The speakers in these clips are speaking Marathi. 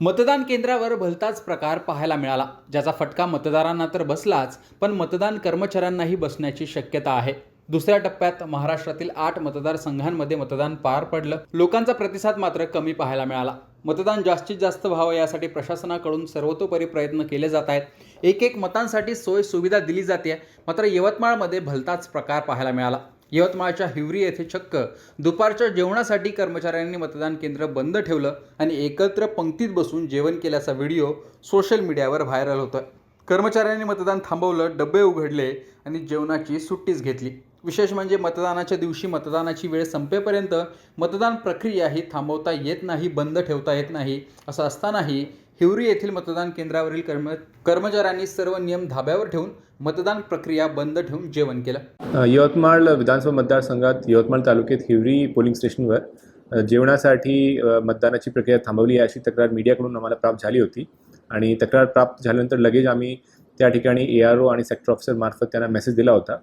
मतदान केंद्रावर भलताच प्रकार पाहायला मिळाला. ज्याचा फटका मतदारांना तर बसलाच पण मतदान कर्मचाऱ्यांनाही बसण्याची शक्यता आहे. दुसऱ्या टप्प्यात महाराष्ट्रातील आठ मतदारसंघांमध्ये मतदान पार पडलं. लोकांचा प्रतिसाद मात्र कमी पाहायला मिळाला. मतदान जास्तीत जास्त व्हावं यासाठी प्रशासनाकडून सर्वतोपरी प्रयत्न केले जात आहेत. एक एक मतांसाठी सोय सुविधा दिली जाते मात्र यवतमाळमध्ये भलताच प्रकार पाहायला मिळाला. यवतमाळच्या हिवरी येथे चक्क दुपारच्या जेवणासाठी कर्मचाऱ्यांनी मतदान केंद्र बंद ठेवलं आणि एकत्र पंक्तीत बसून जेवण केल्याचा व्हिडिओ सोशल मीडियावर व्हायरल होतोय. कर्मचाऱ्यांनी मतदान थांबवलं डबे उघडले आणि जेवणाची सुट्टीच घेतली. विशेष म्हणजे मतदानाच्या दिवशी मतदानाची वेळ संपेपर्यंत मतदान प्रक्रिया ही थांबवता येत नाही बंद ठेवता येत नाही असं असतानाही हिवरी येथील मतदान केंद्रावरील कर्म कर्मचाऱ्यांनी सर्व नियम धाब्यावर ठेवून मतदान प्रक्रिया बंद ठेवून जेवण केलं. यवतमाळ विधानसभा मतदारसंघात यवतमाळ तालुक्यात हिवरी पोलिंग स्टेशनवर जेवणासाठी मतदानाची प्रक्रिया थांबवली आहे अशी तक्रार मीडियाकडून आम्हाला प्राप्त झाली होती. आणि तक्रार प्राप्त झाल्यानंतर लगेच आम्ही त्या ठिकाणी ए आर ओ आणि सेक्टर ऑफिसर मार्फत त्यांना मेसेज दिला होता.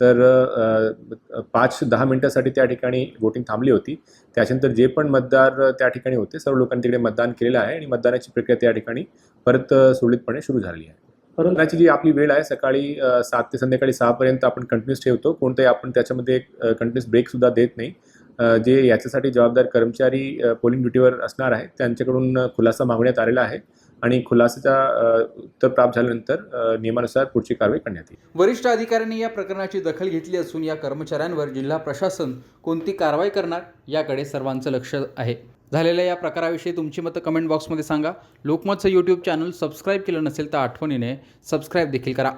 तर पाच दहा मिनिटासाठी त्या ठिकाणी वोटिंग थांबली होती. त्याच्यानंतर जे पण मतदार त्या ठिकाणी होते सर्व लोकांनी तिकडे मतदान केलेलं आहे आणि मतदानाची प्रक्रिया त्या ठिकाणी परत सुरळीतपणे सुरू झाली आहे. परंतु जी आपली वेळ आहे सकाळी सात ते संध्याकाळी सहापर्यंत आपण कंटिन्यूस ठेवतो. कोणताही आपण त्याच्यामध्ये कंटिन्यूस ब्रेकसुद्धा देत नाही. जे याच्यासाठी जबाबदार कर्मचारी पोलिंग ड्युटीवर असणार आहेत त्यांच्याकडून खुलासा मागण्यात आलेला आहे आणि खुलासाचा उत्तर प्राप्त झाल्यानंतर नियमानुसार पुढची कारवाई करण्यात येईल. वरिष्ठ अधिकाऱ्यांनी या प्रकरणाची दखल घेतली असून या कर्मचाऱ्यांवर जिल्हा प्रशासन कोणती कारवाई करणार याकडे सर्वांचं लक्ष आहे. झालेल्या या प्रकाराविषयी तुमची मतं कमेंट बॉक्समध्ये सांगा. लोकमतचं यूट्यूब चॅनल सबस्क्राईब केलं नसेल तर आठवणीने सबस्क्राईब देखील करा.